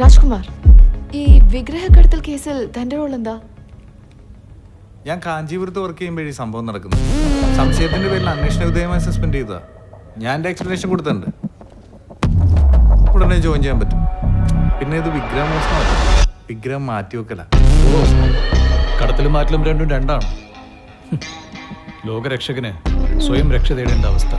രാജ്കുമാർ. ഈ വിഗ്രഹ കടത്തൽ കേസിൽ തന്റെ റോൾ എന്താ? ഞാൻ കാഞ്ചീപുരത്ത് വർക്ക് ചെയ്യുമ്പോഴേ ഈ സംഭവം നടക്കുന്നു. സംശയത്തിന്റെ പേരിൽ അന്വേഷണ വിധേയമായി സസ്പെൻഡ് ചെയ്തതാ. ഞാൻ എന്റെ എക്സ്പ്ലനേഷൻ കൊടുത്തിട്ടുണ്ട്. ഉടനെ ജോയിൻ ചെയ്യാൻ പറ്റും. പിന്നെ ഇത് വിഗ്രഹ മോഷണമല്ല വിഗ്രഹം മാറ്റി വെക്കല. കടത്തിലും മാറ്റലും രണ്ടും രണ്ടാണ്. ലോകരക്ഷകന് സ്വയം രക്ഷ തേടേണ്ട അവസ്ഥ.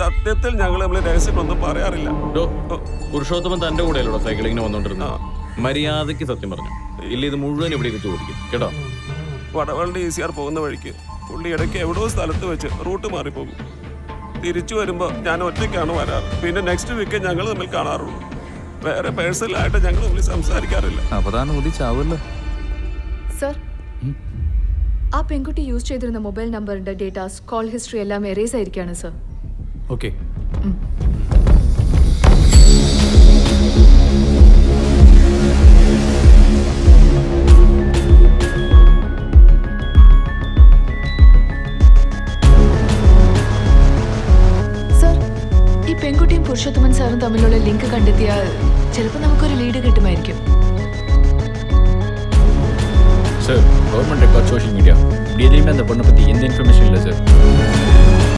സത്യത്തിൽ ഞങ്ങൾ നമ്മൾ രഹസ്യമൊന്നും പറയാറില്ല. ഡോ, പുരുഷോത്തമൻ തന്റെ കൂടെയല്ലോ സൈക്ലിങ്ങിന് വന്നോണ്ടിരുന്ന മര്യാദയ്ക്ക് സത്യം പറഞ്ഞു? ഇല്ല ഇത് മുഴുവൻ ഇവിടെ ഇരുന്ന് ചോദിക്കും. കേട്ടോ? വടവളുടെ സി ആർ പോകുന്ന വഴിക്ക് പുള്ളി ഇടയ്ക്ക് എവിടോ സ്ഥലത്ത് വെച്ച് റൂട്ട് മാറിപ്പോകും. തിരിച്ചു വരുമ്പോൾ ഞാൻ ഒറ്റയ്ക്കാണ് വരാറ്. പിന്നെ നെക്സ്റ്റ് വീക്ക് ഞങ്ങൾ തമ്മിൽ കാണാറുള്ളൂ. വേറെ പേഴ്സണലായിട്ട് ഞങ്ങൾ തമ്മിൽ സംസാരിക്കാറില്ല. സർ ആ പെൺകുട്ടി യൂസ് ചെയ്തിരുന്ന മൊബൈൽ നമ്പറിന്റെ ഡേറ്റാസ് കോൾ ഹിസ്റ്ററി എല്ലാം എറേസ് ആയിരിക്കാണ് സർ. ഓക്കെ സർ ഈ പെൺകുട്ടിയും പുരുഷോത്തമൻ സാറും തമ്മിലുള്ള ലിങ്ക് കണ്ടെത്തിയാൽ ചിലപ്പോൾ നമുക്കൊരു ലീഡ് കിട്ടുമായിരിക്കും sir government record social media இப்படி எதுலையுமே அந்த பொண்ணை பற்றி எந்த இன்ஃபர்மேஷன் இல்லை சார்